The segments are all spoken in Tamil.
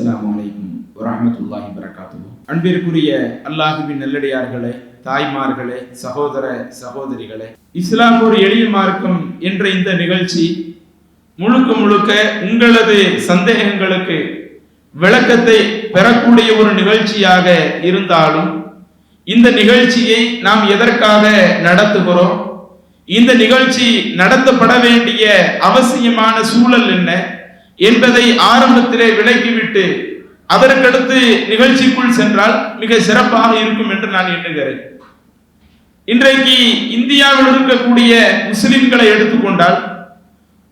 அஸ்லாம் வலைக்கும் வரமத்துல்லாஹி வரகாத்துஹு அன்பிற்குரிய அல்லாஹுவின் நல்லடியார்களே தாய்மார்களே சகோதர சகோதரிகளே இஸ்லாம் ஒரு எளிய மார்க்கம் என்ற இந்த நிகழ்ச்சி முழுக்க முழுக்க உங்களது சந்தேகங்களுக்கு விளக்கத்தை பெறக்கூடிய ஒரு நிகழ்ச்சியாக இருந்தாலும் இந்த நிகழ்ச்சியை நாம் எதற்காக நடத்துகிறோம்? இந்த நிகழ்ச்சி நடத்தப்பட வேண்டிய அவசியமான சூழல் என்ன? என்பதை ஆரம்பத்திலே விளக்கிவிட்டு அதற்கடுத்து நிகழ்ச்சிக்குள் சென்றால் மிக சிறப்பாக இருக்கும் என்று நான் எண்ணுகிறேன். இன்றைக்கு இந்தியாவில் இருக்கக்கூடிய முஸ்லிம்களை எடுத்துக்கொண்டால்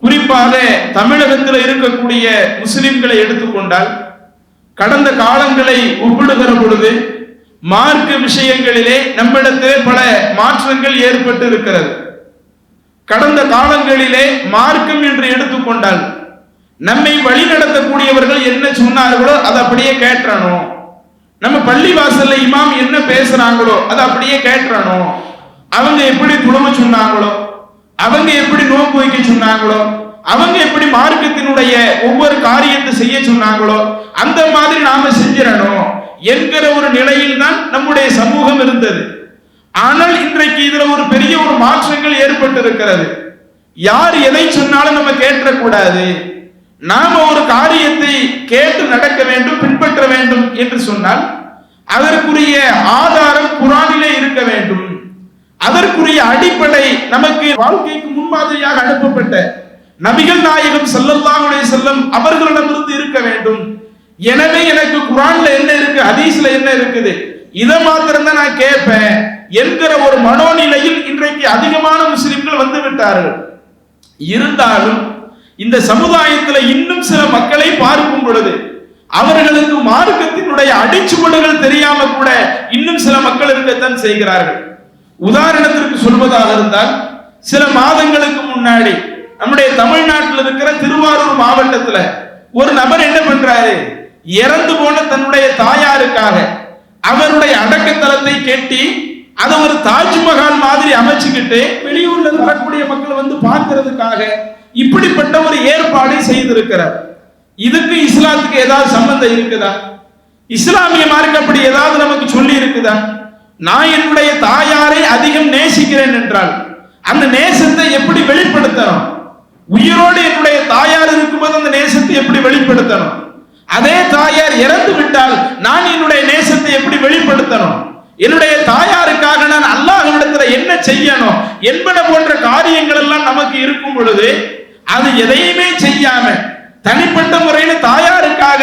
குறிப்பாக தமிழகத்தில் இருக்கக்கூடிய முஸ்லிம்களை எடுத்துக்கொண்டால் கடந்த காலங்களை ஒப்பிடுகிற பொழுது மார்க்க விஷயங்களிலே நம்மிடத்திலே பல மாற்றங்கள் ஏற்பட்டு இருக்கிறது கடந்த காலங்களிலே மார்க்கம் என்று எடுத்துக்கொண்டால் நம்மை வழி நடத்தக்கூடியவர்கள் என்ன சொன்னார்களோ அதை அப்படியே கேட்டணும் நம்ம பள்ளி வாசல்ல இமாம் என்ன பேசுறாங்களோ அதை அப்படியே கேட்டணும் அவங்க எப்படி குடும்ப சொன்னாங்களோ அவங்க எப்படி நோன்பு வைக்க சொன்னாங்களோ அவங்க எப்படி மார்க்கத்தினுடைய ஒவ்வொரு காரியத்தை செய்ய சொன்னாங்களோ அந்த மாதிரி நாம செஞ்சிடணும் என்கிற ஒரு நிலையில் தான் நம்முடைய சமூகம் இருந்தது. ஆனால் இன்றைக்கு இதுல ஒரு பெரிய ஒரு மாற்றங்கள் ஏற்பட்டு இருக்கிறது யார் எதை சொன்னாலும் நம்ம கேட்டக்கூடாது நாம ஒரு காரியத்தை கேட்டு நடக்க வேண்டும் பின்பற்ற வேண்டும் என்று சொன்னால் அதற்குரிய ஆதாரம் குரானிலே இருக்க வேண்டும். அதற்குரிய அடிப்படை நமக்கு வாழ்க்கைக்கு முன்மாதிரியாக அனுப்பப்பட்ட நபிகள் நாயகம் செல்லல்லாவுடைய செல்லம் அவர்களிடமிருந்து இருக்க வேண்டும். எனவே எனக்கு குரான்ல என்ன இருக்கு ஹதீஸ்ல என்ன இருக்குது? இதை மாத்திரம்தான் நான் கேட்பேன் என்கிற ஒரு மனோநிலையில் இன்றைக்கு அதிகமான முஸ்லிம்கள் வந்து விட்டார்கள். இருந்தாலும் இந்த சமுதாயத்தில் இன்னும் சில மக்களை பார்க்கும் பொழுது அவர்களுக்கு மார்க்கத்தினுடைய அடிச்சுவடுகள் தெரியாம கூட இன்னும் சில மக்கள் இருக்கத்தான் செய்கிறார்கள். உதாரணத்திற்கு சொல்வதாக இருந்தால் சில மாதங்களுக்கு முன்னாடி நம்முடைய தமிழ்நாட்டில் இருக்கிற திருவாரூர் மாவட்டத்துல ஒரு நபர் என்ன பண்றாரு? இறந்து போன தன்னுடைய தாயாருக்காக அவருடைய அடக்கத்தலத்தை கேட்டி அதை ஒரு தாஜ்மஹால் மாதிரி அமைச்சுக்கிட்டு வெளியூர்ல வரக்கூடிய மக்கள் வந்து பார்க்கறதுக்காக இப்படிப்பட்ட ஏற்பாடு செய்திருக்கிறார். இதுக்கு இஸ்லாத்துக்கு ஏதாவது சம்பந்தம் இருக்குதா? இஸ்லாமிய மார்க்கப்படி ஏதாவது நமக்கு சொல்லி இருக்குதா நான் என்னுடைய தாயாரை அதிகம் நேசிக்கிறேன் என்றால் அந்த நேசத்தை எப்படி வெளிப்படுத்தணும்? உயிரோடு என்னுடைய தாயார் இருக்கும்போது அந்த நேசத்தை எப்படி வெளிப்படுத்தணும்? அதே தாயார் இறந்து விட்டால் நான் என்னுடைய நேசத்தை எப்படி வெளிப்படுத்தணும்? என்னுடைய தாயாருக்காக நான் அல்லாஹ் என்ன செய்யணும்? என்பன போன்ற காரியங்கள் எல்லாம் நமக்கு இருக்கும் பொழுது அது எதையுமே செய்யாம தனிப்பட்ட முறையில தாயாருக்காக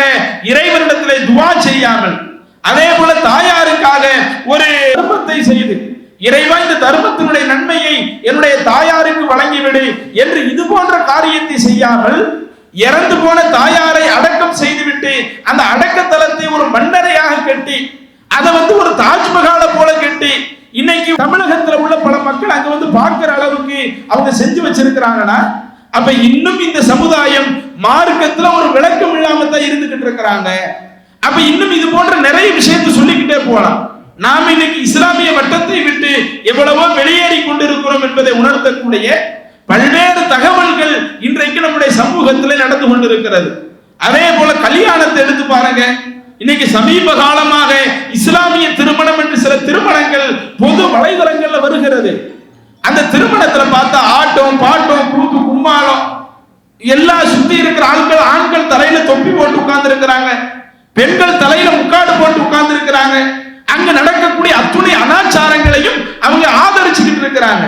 இறைவனிடத்திலே துவா செய்யாமல் அதே போல தாயாருக்காக ஒரு தர்மத்தை செய்து இறைவா இந்த தர்மத்தினுடைய நன்மையை என்னுடைய தாயாருக்கு வழங்கிவிடு என்று இது போன்ற காரியத்தை செய்யாமல் இறந்து போன தாயாரை அடக்கம் செய்துவிட்டு அந்த அடக்கத்தலத்தை ஒரு மன்னரையாக கட்டி அதை வந்து ஒரு தாஜ்மஹாலை போல கட்டி இன்னைக்கு தமிழகத்துல உள்ள பல மக்கள் அங்க வந்து பார்க்கிற அளவுக்கு அவங்க செஞ்சு வச்சிருக்கிறாங்கன்னா அப்ப இன்னும் இந்த சமுதாயம் மார்க்கத்துல ஒரு விளக்கம் இல்லாம தான் இருந்துகிட்டு இருக்கிறாங்க. அப்ப இன்னும் இது போன்ற நிறைய விஷயத்தை சொல்லிக்கிட்டே போலாம் நாம் இன்னைக்கு இஸ்லாமிய வட்டத்தை விட்டு எவ்வளவோ வெளியேறி கொண்டிருக்கிறோம் என்பதை உணர்த்தக்கூடிய பல்வேறு தகவல்கள் இன்றைக்கு நம்முடைய சமூகத்தில் நடந்து கொண்டிருக்கிறது. அதே போல கல்யாணத்தை எடுத்து பாருங்க. இன்னைக்கு சமீப காலமாக இஸ்லாமிய திருமணம் என்று சில திருமணங்கள் பொது வலைதளங்கள்ல வருகிறது. அந்த திருமணத்துல பார்த்தா ஆட்டம் பாட்டு எல்லா சுத்தி இருக்கிற ஆட்கள் ஆண்கள் தலையில தொப்பி போட்டு உட்கார்ந்து இருக்கிறாங்க பெண்கள் தலையில முக்காடு போட்டு உட்கார்ந்து இருக்கிறாங்க அங்க நடக்கக்கூடிய அத்துணை அனாச்சாரங்களையும் அவங்க ஆதரிச்சுக்கிட்டு இருக்கிறாங்க.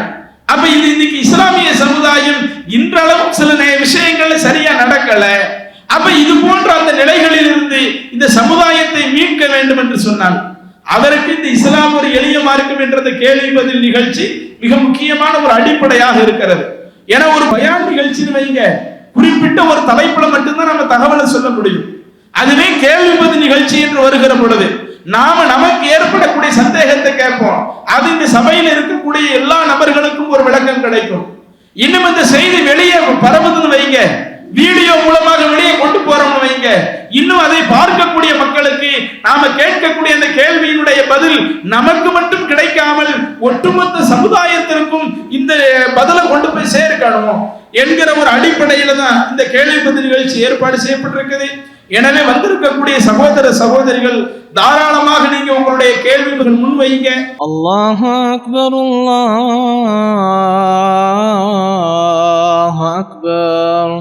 அப்ப இது இன்னைக்கு இஸ்லாமிய சமுதாயம் இன்றளவும் சில நே- விஷயங்கள்ல சரியா நடக்கல. அப்ப இது போன்ற அந்த நிலைகளில் இருந்து இந்த சமுதாயத்தை மீட்க வேண்டும் என்று சொன்னால் அதற்கு இந்த இஸ்லாம் ஒரு எளிய மார்க்கம் என்ற கேள்வி பதில் நிகழ்ச்சி மிக முக்கியமான ஒரு அடிப்படையாக இருக்கிறது. ஏன்னா ஒரு பயான் நிகழ்ச்சின்னு வைங்க. குறிப்பிட்ட ஒரு தலைப்புல மட்டும்தான் நம்ம தகவலை சொல்ல முடியும். அதுவே கேள்வி பதில் நிகழ்ச்சி என்று வருகிற பொழுது நாம நமக்கு ஏற்படக்கூடிய சந்தேகத்தை கேட்போம். அது இந்த சபையில் இருக்கக்கூடிய எல்லா நபர்களுக்கும் ஒரு விளக்கம் கிடைக்கும். இன்னும் இந்த செய்தி வெளியே பரவுதுன்னு வைங்க. வீடியோ மூலமாக வெளியே கொண்டு போறோம்னு வைங்க. இன்னும் அதை பார்க்கக்கூடிய மக்களுக்கு நாம கேட்கக்கூடிய அந்த கேள்வியினுடைய பதில் நமக்கு மட்டும் கிடைக்காமல் ஒட்டுமொத்த சமுதாயத்திற்கும் இந்த கொண்டாடுவோம் என்கிற ஒரு அடிப்படையில தான் இந்த கேள்வி பதில் நிகழ்ச்சி ஏற்பாடு செய்யப்பட்டிருக்குது. எனவே வந்திருக்கக்கூடிய சகோதர சகோதரிகள் தாராளமாக நீங்க உங்களுடைய கேள்விகள் முன்வைங்க. அல்லாஹ் அக்பர் அல்லாஹ் அக்பர்.